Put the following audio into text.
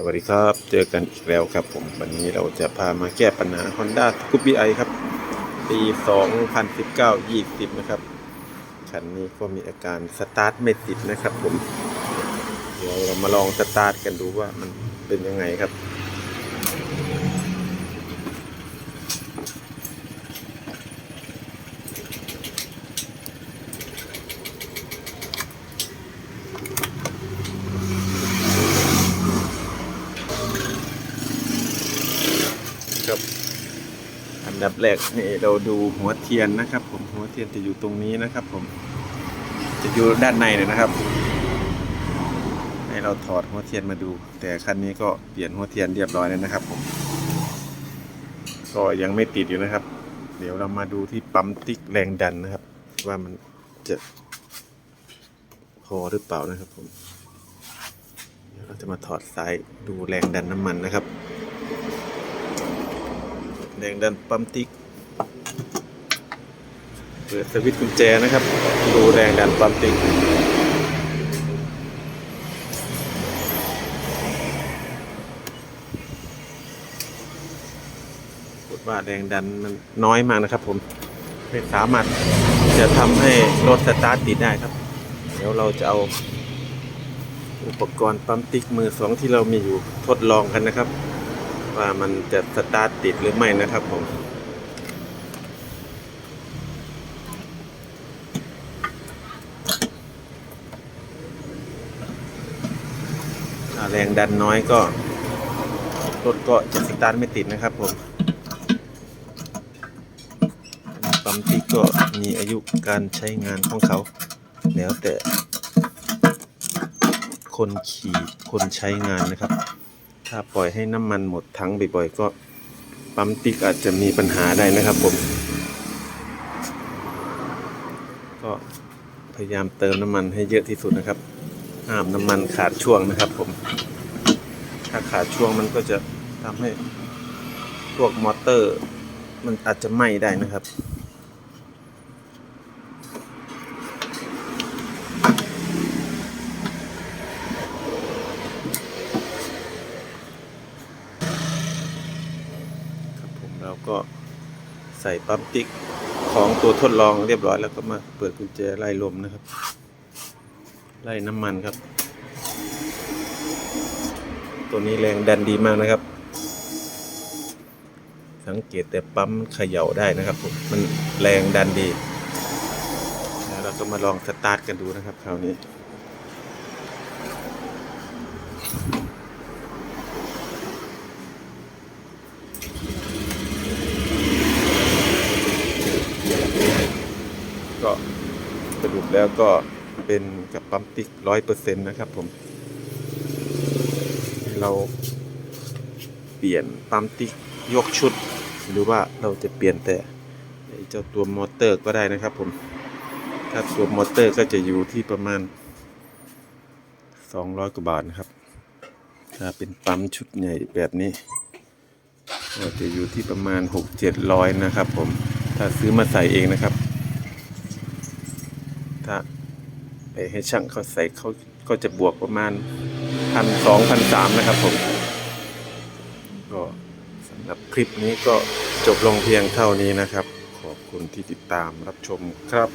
สวัสดีครับ เจอกันอีกแล้วครับผม วันนี้เราจะพามาแก้ปัญหา Honda c o o p i ครับ ปี 2019 20 นะครับ คันนี้ก็มีอาการสตาร์ทไม่ติดนะครับผม เดี๋ยวเรามาลองสตาร์ทกันดูว่ามันเป็นยังไงครับ ดับแรกนี่เราดูหัวเทียนนะครับ ผมหัวเทียนจะอยู่ตรงนี้นะครับ ผม จะอยู่ด้านในเลยนะครับ ให้เราถอดหัวเทียนมาดู แต่คันนี้ก็เปลี่ยนหัวเทียนเรียบร้อยแล้วนะครับ ผม ก็ยังไม่ติดอยู่นะครับ เดี๋ยวเรามาดูที่ปั๊มติ๊กแรงดันนะครับ ว่ามันจะพอหรือเปล่านะครับ ผมเดี๋ยวเราจะมาถอดสายดูแรงดันน้ำมันนะครับ แรงดันปั๊มติ๊ก เปิดสวิตช์กุญแจนะครับ ดูแรงดันปั๊มติ๊กพูดว่าแรงดันมันน้อยมากนะครับผมไม่สามารถจะทำให้รถสตาร์ทติดได้ครับ เดี๋ยวเราจะเอาอุปกรณ์ปั๊มติ๊กมือสองที่เรามีอยู่ทดลองกันนะครับ ว่ามันจะสตาร์ทติดหรือไม่นะครับผมแรงดันน้อยก็รถก็จะสตาร์ทไม่ติดนะครับผมปั๊มติ๊กก็มีอายุการใช้งานของเขา แล้วแต่คนขี่คนใช้งานนะครับ ถ้าปล่อยให้น้ำมันหมดถังบ่อยๆก็ปั๊มติ๊กอาจจะมีปัญหาได้นะครับผม ก็พยายามเติมน้ำมันให้เยอะที่สุดนะครับห้ามน้ำมันขาดช่วงนะครับผม ถ้าขาดช่วงมันก็จะทำให้พวกมอเตอร์ มันอาจจะไหม้ได้นะครับ ครับผม เราก็ใส่ปั๊มติ๊กของตัวทดลองเรียบร้อยแล้วก็มาเปิดกุญแจไล่ลมนะครับ ไล่น้ำมันครับ ตัวนี้แรงดันดีมากนะครับ สังเกตแต่ปั๊มเขย่าได้นะครับผมมันแรงดันดีแล้วเราก็มาลองสตาร์ทกันดูนะครับคราวนี้ ก็ สรุปแล้วก็เป็นกับปั๊มติ๊กร้อยเปอร์เซ็นต์นะครับผม เราเปลี่ยนปั๊มติ๊กยกชุด หรือว่าเราจะเปลี่ยนแต่เจ้าตัวมอเตอร์ก็ได้นะครับผม ถ้าตัวมอเตอร์ก็จะอยู่ที่ประมาณ 200 กว่าบาทนะครับ ถ้าเป็นปั๊มชุดใหญ่แบบนี้ก็จะอยู่ที่ประมาณ 6-700 นะครับผม ถ้าซื้อมาใส่เองนะครับ ถ้าไปให้ช่างเขาใส่เขาก็จะบวกประมาณพันสองพันสามนะครับผม ก็สำหรับคลิปนี้ก็จบลงเพียงเท่านี้นะครับ ขอบคุณที่ติดตามรับชมครับ